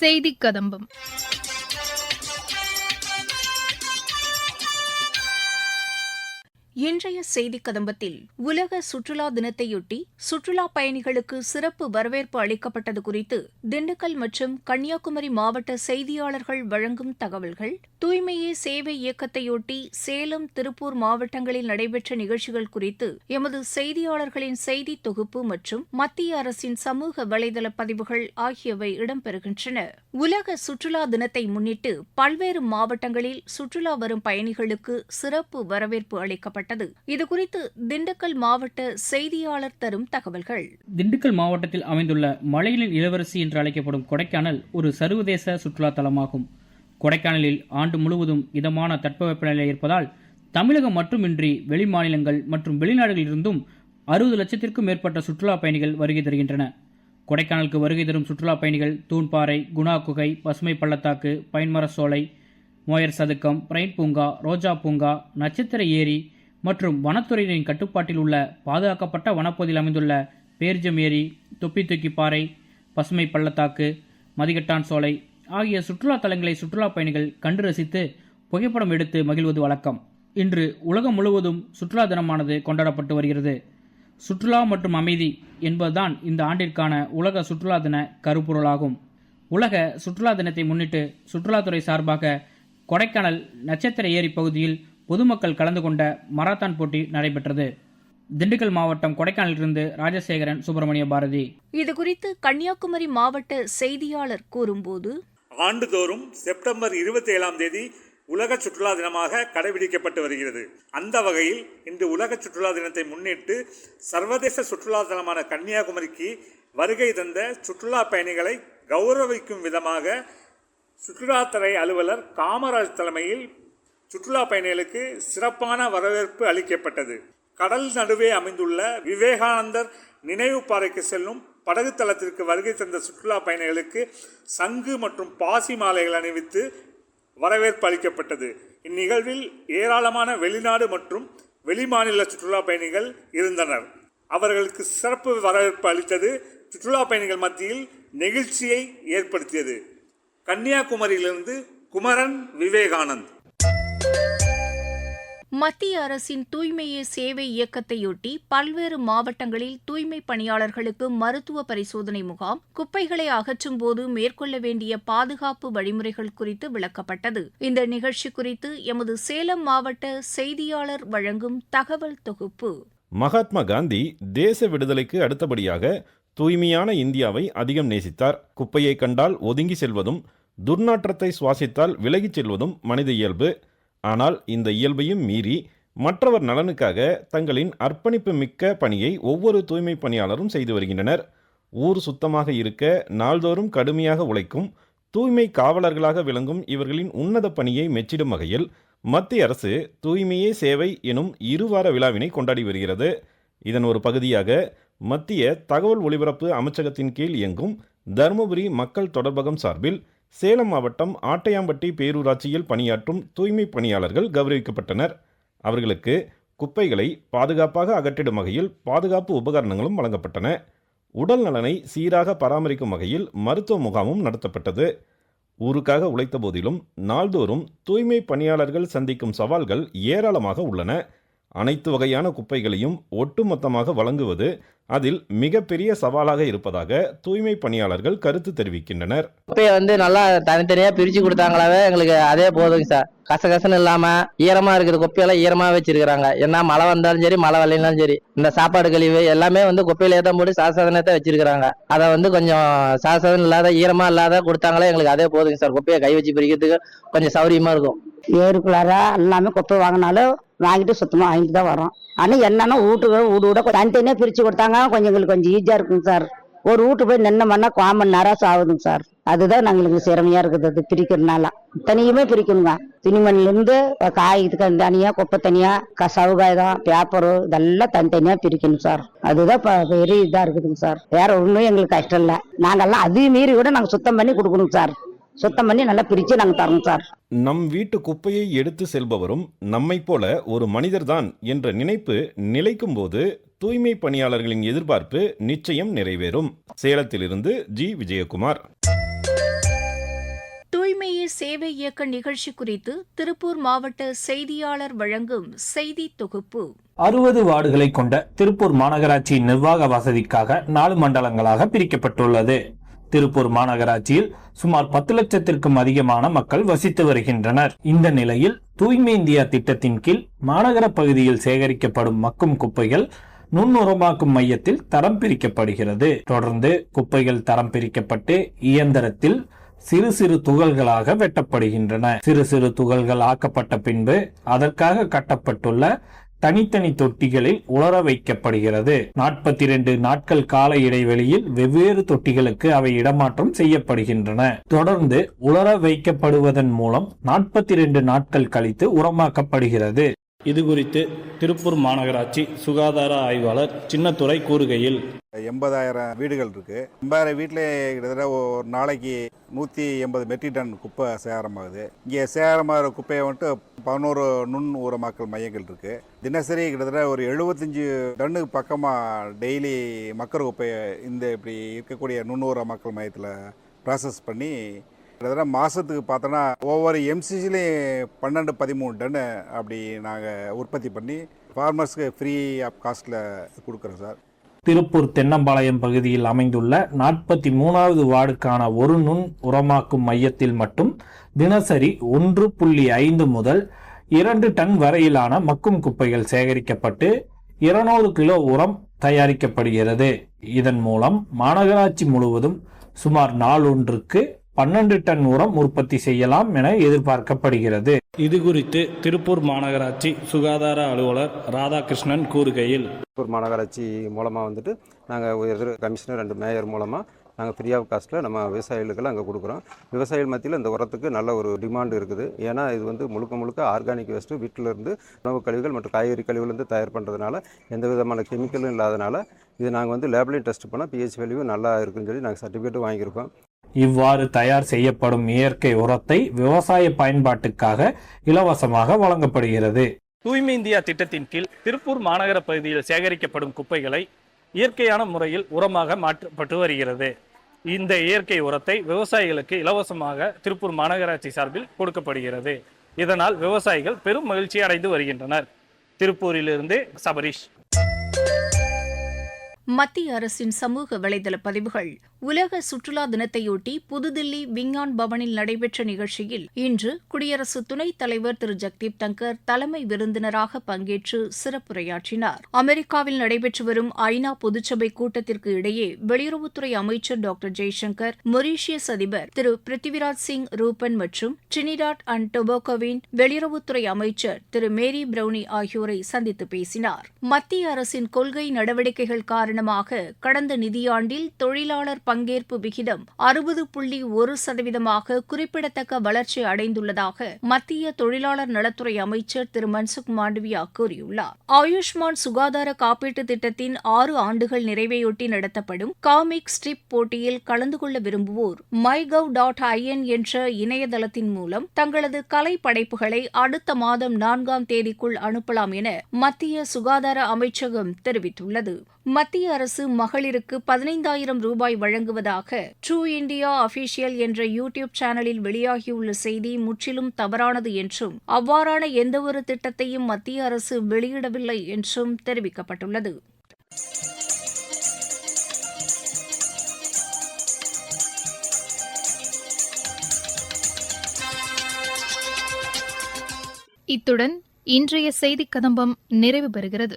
செய்தி கதம்பம். இன்றைய செய்திக் கதம்பத்தில் உலக சுற்றுலா தினத்தையொட்டி சுற்றுலா பயணிகளுக்கு சிறப்பு வரவேற்பு அளிக்கப்பட்டது குறித்து திண்டுக்கல் மற்றும் கன்னியாகுமரி மாவட்ட செய்தியாளர்கள் வழங்கும் தகவல்கள். தூய்மையே சேவை இயக்கத்தையொட்டி சேலம் திருப்பூர் மாவட்டங்களில் நடைபெற்ற நிகழ்ச்சிகள் குறித்து எமது செய்தியாளர்களின் செய்தி தொகுப்பு மற்றும் மத்திய அரசின் சமூக வலைதள பதிவுகள் ஆகியவை இடம்பெறுகின்றன. உலக சுற்றுலா தினத்தை முன்னிட்டு பல்வேறு மாவட்டங்களில் சுற்றுலா வரும் பயணிகளுக்கு சிறப்பு வரவேற்பு அளிக்கப்பட்டது. இதுகுறித்து திண்டுக்கல் மாவட்ட செய்தியாளர் தரும் தகவல்கள். திண்டுக்கல் மாவட்டத்தில் அமைந்துள்ள மலைகளின் இளவரசி என்று அழைக்கப்படும் கொடைக்கானல் ஒரு சர்வதேச சுற்றுலா தலமாகும். கொடைக்கானலில் ஆண்டு முழுவதும் இதமான தட்பவெப்பநிலை இருப்பதால் தமிழகம் மட்டுமின்றி வெளிமாநிலங்கள் மற்றும் வெளிநாடுகளிலிருந்தும் அறுபது லட்சத்திற்கும் மேற்பட்ட சுற்றுலா பயணிகள் வருகை தருகின்றன. கொடைக்கானலுக்கு வருகை தரும் சுற்றுலா பயணிகள் தூண்பாறை குணா குகை பசுமை பள்ளத்தாக்கு பைன்மர சோலை மோயர் சதுக்கம் பிரைன் பூங்கா ரோஜா பூங்கா நட்சத்திர ஏரி மற்றும் வனத்துறையினரின் கட்டுப்பாட்டில் உள்ள பாதுகாக்கப்பட்ட வனப்பகுதியில் அமைந்துள்ள பேர்ஜம் ஏரி தொப்பி தூக்கி பாறை பசுமை பள்ளத்தாக்கு மதிகட்டான் சோலை ஆகிய சுற்றுலா தலங்களை சுற்றுலா பயணிகள் கண்டு ரசித்து புகைப்படம் எடுத்து மகிழ்வது வழக்கம். இன்று உலகம் முழுவதும் சுற்றுலா தினமானது கொண்டாடப்பட்டு வருகிறது. சுற்றுலா மற்றும் அமைதி என்பதுதான் இந்த ஆண்டிற்கான உலக சுற்றுலா தின கருப்பொருளாகும். உலக சுற்றுலா தினத்தை முன்னிட்டு சுற்றுலாத்துறை சார்பாக கொடைக்கானல் நட்சத்திர ஏரி பகுதியில் பொதுமக்கள் கலந்து கொண்ட மராத்தான் போட்டி நடைபெற்றது. திண்டுக்கல் மாவட்டம் கொடைக்கானலிலிருந்து ராஜசேகரன் சுப்பிரமணிய பாரதி. இதுகுறித்து கன்னியாகுமரி மாவட்ட செய்தியாளர் கூறும்போது ஆண்டுதோறும் செப்டம்பர் இருபத்தி ஏழாம் தேதி உலக சுற்றுலா தினமாக கடைபிடிக்கப்பட்டு வருகிறது. அந்த வகையில் இன்று உலக சுற்றுலா தினத்தை முன்னிட்டு சர்வதேச சுற்றுலா தலமான கன்னியாகுமரிக்கு வருகை தந்த சுற்றுலா பயணிகளை கௌரவிக்கும் விதமாக சுற்றுலாத்துறை அலுவலர் காமராஜ் தலைமையில் சுற்றுலா பயணிகளுக்கு சிறப்பான வரவேற்பு அளிக்கப்பட்டது. கடல் நடுவே அமைந்துள்ள விவேகானந்தர் நினைவு பாறைக்கு செல்லும் படகு தளத்திற்கு வருகை தந்த சுற்றுலா பயணிகளுக்கு சங்கு மற்றும் பாசி மாலைகள் அணிவித்து வரவேற்பு அளிக்கப்பட்டது. இந்நிகழ்வில் ஏராளமான வெளிநாடு மற்றும் வெளிமாநில சுற்றுலா பயணிகள் இருந்தனர். அவர்களுக்கு சிறப்பு வரவேற்பு அளித்தது சுற்றுலா பயணிகள் மத்தியில் நெகிழ்ச்சியை ஏற்படுத்தியது. கன்னியாகுமரியிலிருந்து குமரன் விவேகானந்த். மத்திய அரசின் தூய்மையே சேவை இயக்கத்தையொட்டி பல்வேறு மாவட்டங்களில் தூய்மை பணியாளர்களுக்கு மருத்துவ பரிசோதனை முகாம் குப்பைகளை அகற்றும் போது மேற்கொள்ள வேண்டிய பாதுகாப்பு வழிமுறைகள் குறித்து விளக்கப்பட்டது. இந்த நிகழ்ச்சி குறித்து எமது சேலம் மாவட்ட செய்தியாளர் வழங்கும் தகவல் தொகுப்பு. மகாத்மா காந்தி தேச விடுதலைக்கு அடுத்தபடியாக தூய்மையான இந்தியாவை அதிகம் நேசித்தார். குப்பையை கண்டால் ஒதுங்கி செல்வதும் துர்நாற்றத்தை சுவாசித்தால் விலகிச் செல்வதும் மனித இயல்பு. ஆனால் இந்த இயல்பையும் மீறி மற்றவர் நலனுக்காக தங்களின் அர்ப்பணிப்பு மிக்க பணியை ஒவ்வொரு தூய்மை பணியாளரும் செய்து வருகின்றனர். ஊர் சுத்தமாக இருக்க நாள்தோறும் கடுமையாக உழைக்கும் தூய்மை காவலர்களாக விளங்கும் இவர்களின் உன்னத பணியை மெச்சிடும் வகையில் மத்திய அரசு தூய்மையே சேவை எனும் இருவார விழாவினை கொண்டாடி வருகிறது. இதன் ஒரு பகுதியாக மத்திய தகவல் ஒலிபரப்பு அமைச்சகத்தின் கீழ் இயங்கும் தருமபுரி மக்கள் தொடர்பகம் சார்பில் சேலம் மாவட்டம் ஆட்டையாம்பட்டி பேரூராட்சியில் பணியாற்றும் தூய்மை பணியாளர்கள் கௌரவிக்கப்பட்டனர். அவர்களுக்கு குப்பைகளை பாதுகாப்பாக அகற்றிடும் வகையில் பாதுகாப்பு உபகரணங்களும் வழங்கப்பட்டன. உடல் நலனை சீராக பராமரிக்கும் வகையில் மருத்துவ முகாமும் நடத்தப்பட்டது. ஊருக்காக உழைத்த போதிலும் நாள்தோறும் தூய்மை பணியாளர்கள் சந்திக்கும் சவால்கள் ஏராளமாக உள்ளன. அனைத்து வகையான குப்பைகளையும் ஒட்டுமொத்தமாக வழங்குவது அதில் மிகப்பெரிய சவாலாக இருப்பதாக தூய்மை பணியாளர்கள் கருத்து தெரிவிக்கின்றனர். குப்பையை வந்து நல்லா தனித்தனியா பிரிச்சு கொடுத்தாங்களாவே எங்களுக்கு அதே போதுங்க சார். கசகசன்னு இல்லாம ஈரமா இருக்கிற குப்பையெல்லாம் ஈரமா வச்சிருக்காங்க என்ன மழை வந்தாலும் சரி மழை வரலைனாலும் சரி இந்த சாப்பாடு கழிவு எல்லாமே வந்து குப்பையில தான் போட்டு சாசனத்தை வச்சிருக்காங்க அதை வந்து கொஞ்சம் சாசனம் இல்லாத ஈரமா இல்லாத கொடுத்தாங்களே எங்களுக்கு அதே போதுங்க சார். குப்பையை கை வச்சு பிரிக்கிறதுக்கு கொஞ்சம் சௌரியமா இருக்கும். ஏருக்குள்ளார எல்லாமே குப்பை வாங்கினாலும் வாங்கிட்டு சுத்தமாக வாங்கிட்டு தான் வரோம் ஆனால் என்னன்னா வீட்டுக்கு வீடு விட தனித்தனியாக பிரித்து கொடுத்தாங்க கொஞ்சம் எங்களுக்கு கொஞ்சம் ஈஸியாக இருக்குங்க சார். ஒரு வீட்டு போய் நின்னோம்னா காமன் நேரம் ஆகுதுங்க சார். அதுதான் நாங்களுக்கு சிரமையாக இருக்குது அது பிரிக்கிறதுனால. தனியுமே பிரிக்கணுங்க. துணிமணிலேருந்து காய் தனியாக குப்பை தனியாக க சவுகாயம் பேப்பரு இதெல்லாம் தனித்தனியாக பிரிக்கணும் சார். அதுதான் இப்போ பெரிய இதாக இருக்குதுங்க சார். வேற ஒன்றும் எங்களுக்கு கஷ்டம் இல்லை. நாங்கெல்லாம் அதையும் மீறி கூட நாங்கள் சுத்தம் பண்ணி கொடுக்கணும் சார். சுத்தம் பண்ணி நல்லா பிரித்து நாங்கள் தரணும் சார். நம் வீட்டு குப்பையை எடுத்து செல்பவரும் நம்மைப் போல ஒரு மனிதர்தான் என்ற நினைப்பு நிலைக்கும் போது தூய்மை பணியாளர்களின் எதிர்பார்ப்பு நிச்சயம் நிறைவேறும். சேலத்திலிருந்து ஜி விஜயகுமார். சேவை இயக்க நிகழ்ச்சி குறித்து திருப்பூர் மாவட்ட செய்தியாளர் வழங்கும் செய்தி தொகுப்பு. அறுபது வார்டுகளை கொண்ட திருப்பூர் மாநகராட்சி நிர்வாக வசதிக்காக நாலு மண்டலங்களாக பிரிக்கப்பட்டுள்ளது. திருப்பூர் மாநகராட்சியில் சுமார் பத்து லட்சத்திற்கும் அதிகமான மக்கள் வசித்து வருகின்றனர். இந்த நிலையில் தூய்மை இந்தியா திட்டத்தின் கீழ் மாநகர பகுதியில் சேகரிக்கப்படும் மக்கும் குப்பைகள் நுண்ணுரமாக்கும் மையத்தில் தரம் பிரிக்கப்படுகிறது. தொடர்ந்து குப்பைகள் தரம் பிரிக்கப்பட்டு இயந்திரத்தில் சிறு சிறு துகள்களாக வெட்டப்படுகின்றன. சிறு சிறு துகள்கள் ஆக்கப்பட்ட பின்பு அதற்காக கட்டப்பட்டுள்ள தனித்தனி தொட்டிகளில் உலர வைக்கப்படுகிறது. நாற்பத்தி இரண்டு நாட்கள் கால இடைவெளியில் வெவ்வேறு தொட்டிகளுக்கு அவை இடமாற்றம் செய்யப்படுகின்றன. தொடர்ந்து உலர வைக்கப்படுவதன் மூலம் நாற்பத்தி இரண்டு நாட்கள் கழித்து உரமாக்கப்படுகிறது. இது குறித்து திருப்பூர் மாநகராட்சி சுகாதார ஆய்வாளர் சின்னத்துறை கூறுகையில். எண்பதாயிரம் வீடுகள் இருக்கு. எண்பதாயிரம் வீட்டில் கிட்டத்தட்ட ஒரு நாளைக்கு நூற்றி எண்பது மெட்ரிக் டன் குப்பை சேகரமாகுது. இங்கே சேகரமாகிற குப்பையை வந்துட்டு பதினோரு நுண் ஊரமாக்கல் மையங்கள் இருக்கு. தினசரி கிட்டத்தட்ட ஒரு எழுபத்தஞ்சு டன்னுக்கு பக்கமாக டெய்லி மக்கள் குப்பையை இந்த இப்படி இருக்கக்கூடிய நுண்ணூர மக்கள் மையத்தில் ப்ராசஸ் பண்ணி கிட்டத்தட்ட மாதத்துக்கு பார்த்தோன்னா ஒவ்வொரு எம்சிசிலையும் பன்னெண்டு பதிமூணு டன்னு அப்படி நாங்கள் உற்பத்தி பண்ணி ஃபார்மர்ஸ்க்கு ஃப்ரீ ஆஃப் காஸ்ட்டில் கொடுக்குறோம் சார். திருப்பூர் தென்னம்பாளையம் பகுதியில் அமைந்துள்ள நாற்பத்தி மூணாவது வார்டுக்கான ஒரு நுண் உரமாக்கும் மையத்தில் மட்டும் தினசரி ஒன்று புள்ளி ஐந்து முதல் இரண்டு டன் வரையிலான மக்கும் குப்பைகள் சேகரிக்கப்பட்டு இருநூறு கிலோ உரம் தயாரிக்கப்படுகிறது. இதன் மூலம் மாநகராட்சி முழுவதும் சுமார் நாளொன்றுக்கு பன்னெண்டு டன் உரம் உற்பத்தி செய்யலாம் என எதிர்பார்க்கப்படுகிறது. இது குறித்து திருப்பூர் மாநகராட்சி சுகாதார அலுவலர் ராதாகிருஷ்ணன் கூறுகையில். திருப்பூர் மாநகராட்சி மூலமாக வந்துட்டு நாங்கள் ஒரு கமிஷனர் ரெண்டு மேயர் மூலமாக நாங்கள் ஃப்ரீ ஆஃப் காஸ்ட்டில் நம்ம விவசாயிகளுக்கெல்லாம் அங்கே கொடுக்குறோம். விவசாயிகள் மத்தியில் இந்த உரத்துக்கு நல்ல ஒரு டிமாண்ட் இருக்குது. ஏன்னா இது வந்து முழுக்க முழுக்க ஆர்கானிக் வேஸ்ட்டு வீட்டிலேருந்து உணவு கழிவுகள் மற்றும் காய்கறி கழிவுலேருந்து தயார் பண்ணுறதுனால எந்த விதமான கெமிக்கலும் இல்லாதனால இது நாங்கள் வந்து லேபிளையும் டெஸ்ட் பண்ணால் பிஹெச் வேல்யூ நல்லா இருக்குன்னு சொல்லி நாங்கள் சர்டிஃபிகேட்டும் வாங்கியிருக்கோம். இவ்வாறு தயார் செய்யப்படும் இயற்கை உரத்தை விவசாய பயன்பாட்டுக்காக இலவசமாக வழங்கப்படுகிறது. தூய்மை இந்தியா திட்டத்தின் கீழ் திருப்பூர் மாநகர பகுதியில் சேகரிக்கப்படும் குப்பைகளை இயற்கையான முறையில் உரமாக மாற்றப்பட்டு வருகிறது. இந்த இயற்கை உரத்தை விவசாயிகளுக்கு இலவசமாக திருப்பூர் மாநகராட்சி சார்பில் கொடுக்கப்படுகிறது. இதனால் விவசாயிகள் பெரும் மகிழ்ச்சி அடைந்து வருகின்றனர். திருப்பூரிலிருந்து சபரீஷ். மத்திய அரசின் சமூக வலைதள பதிவுகள் உலக சுற்றுலா தினத்தையொட்டி புதுதில்லி விஞ்ஞான் பவனில் நடைபெற்ற நிகழ்ச்சியில் இன்று குடியரசு துணைத் தலைவர் திரு. ஜெக்தீப் தங்கர் தலைமை விருந்தினராக பங்கேற்று சிறப்புரையாற்றினார். அமெரிக்காவில் நடைபெற்று வரும் ஐநா பொதுச்சபை கூட்டத்திற்கு இடையே வெளியுறவுத்துறை அமைச்சர் டாக்டர் ஜெய்சங்கர் மொரீஷியஸ் அதிபர் திரு. பிருத்திவிராஜ் சிங் ரூபன் மற்றும் டிரினிடாட் அண்ட் டொபாகோவின் வெளியுறவுத்துறை அமைச்சர் திரு. மேரி பிரவுனி ஆகியோரை சந்தித்து பேசினார். மத்திய அரசின் கொள்கை நடவடிக்கைகள் காரணமாக கடந்த நிதியாண்டில் தொழிலாளர் பங்கேற்பு விகிதம் அறுபது புள்ளி ஒரு சதவீதமாக குறிப்பிடத்தக்க வளர்ச்சி அடைந்துள்ளதாக மத்திய தொழிலாளர் நலத்துறை அமைச்சர் திரு மன்சுக் மாண்டவியா கூறியுள்ளார். ஆயுஷ்மான் சுகாதார காப்பீட்டு திட்டத்தின் ஆறு ஆண்டுகள் நிறைவையொட்டி நடத்தப்படும் காமிக் ஸ்ட்ரிப் போட்டியில் கலந்து கொள்ள விரும்புவோர் மை கவ் டாட் ஐஎன் என்ற இணையதளத்தின் மூலம் தங்களது கலை படைப்புகளை அடுத்த மாதம் நான்காம் தேதிக்குள் அனுப்பலாம் என மத்திய சுகாதார அமைச்சகம் தெரிவித்துள்ளது. மத்திய அரசு மகளிருக்கு பதினைந்தாயிரம் ரூபாய் வழங்குவதாக ட்ரூ இண்டியா அபிஷியல் என்ற யூ டியூப் சேனலில் வெளியாகியுள்ள செய்தி முற்றிலும் தவறானது என்றும் அவ்வாறான எந்தவொரு திட்டத்தையும் மத்திய அரசு வெளியிடவில்லை என்றும் தெரிவிக்கப்பட்டுள்ளது. இத்துடன் இன்றைய செய்திக் கதம்பம் நிறைவு பெறுகிறது.